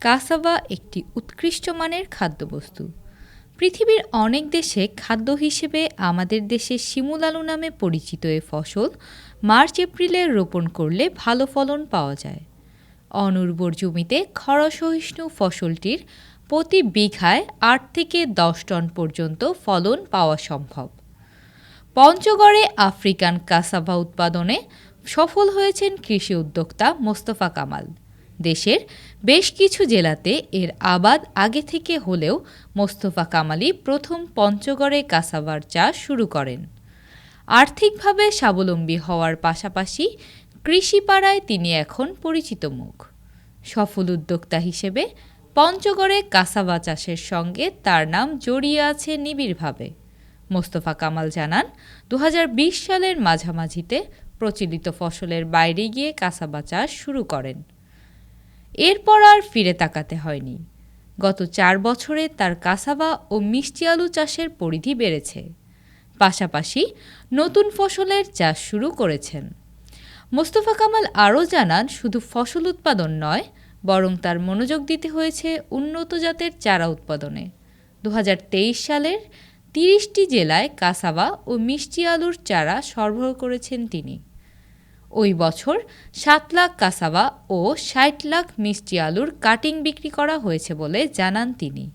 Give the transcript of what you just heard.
Cassava একটি উৎকৃষ্ট মানের খাদ্যবস্তু। পৃথিবীর অনেক দেশে খাদ্য হিসেবে আমাদের দেশে শিমুল আলু নামে পরিচিত এ ফসল মার্চ এপ্রিলে রোপণ করলে ভালো ফলন পাওয়া যায়। অনুর্বর জমিতে খরাসহিষ্ণু ফসলটির প্রতি বিঘায় আট থেকে দশ টন পর্যন্ত ফলন পাওয়া সম্ভব। পঞ্চগড়ে আফ্রিকান কাসাভা উৎপাদনে সফল হয়েছেন কৃষি উদ্যোক্তা মোস্তফা কামাল। দেশের বেশ কিছু জেলাতে এর আবাদ আগে থেকে হলেও মোস্তফা কামালই প্রথম পঞ্চগড়ে কাসাভার চাষ শুরু করেন। আর্থিকভাবে স্বাবলম্বী হওয়ার পাশাপাশি কৃষিপাড়ায় তিনি এখন পরিচিত মুখ। সফল উদ্যোক্তা হিসেবে পঞ্চগড়ে কাসাবা চাষের সঙ্গে তার নাম জড়িয়ে আছে নিবিড়ভাবে। মোস্তফা কামাল জানান দু হাজার বিশ সালের মাঝামাঝিতে প্রচলিত ফসলের বাইরে গিয়ে কাসাবা চাষ শুরু করেন। এরপর আর ফিরে তাকাতে হয়নি। গত চার বছরে তার কাসাবা ও মিষ্টি আলু চাষের পরিধি বেড়েছে। পাশাপাশি নতুন ফসলের চাষ শুরু করেছেন। মোস্তফা কামাল আরও জানান, শুধু ফসল উৎপাদন নয়, বরং তার মনোযোগ দিতে হয়েছে উন্নত জাতের চারা উৎপাদনে। দু হাজার তেইশ সালের তিরিশটি জেলায় কাসাবা ও মিষ্টি আলুর চারা সরবরাহ করেছেন তিনি। ওই বছর সাত লাখ কাসাবা ও ষাট লাখ মিষ্টি আলুর কাটিং বিক্রি করা হয়েছে বলে জানান তিনি।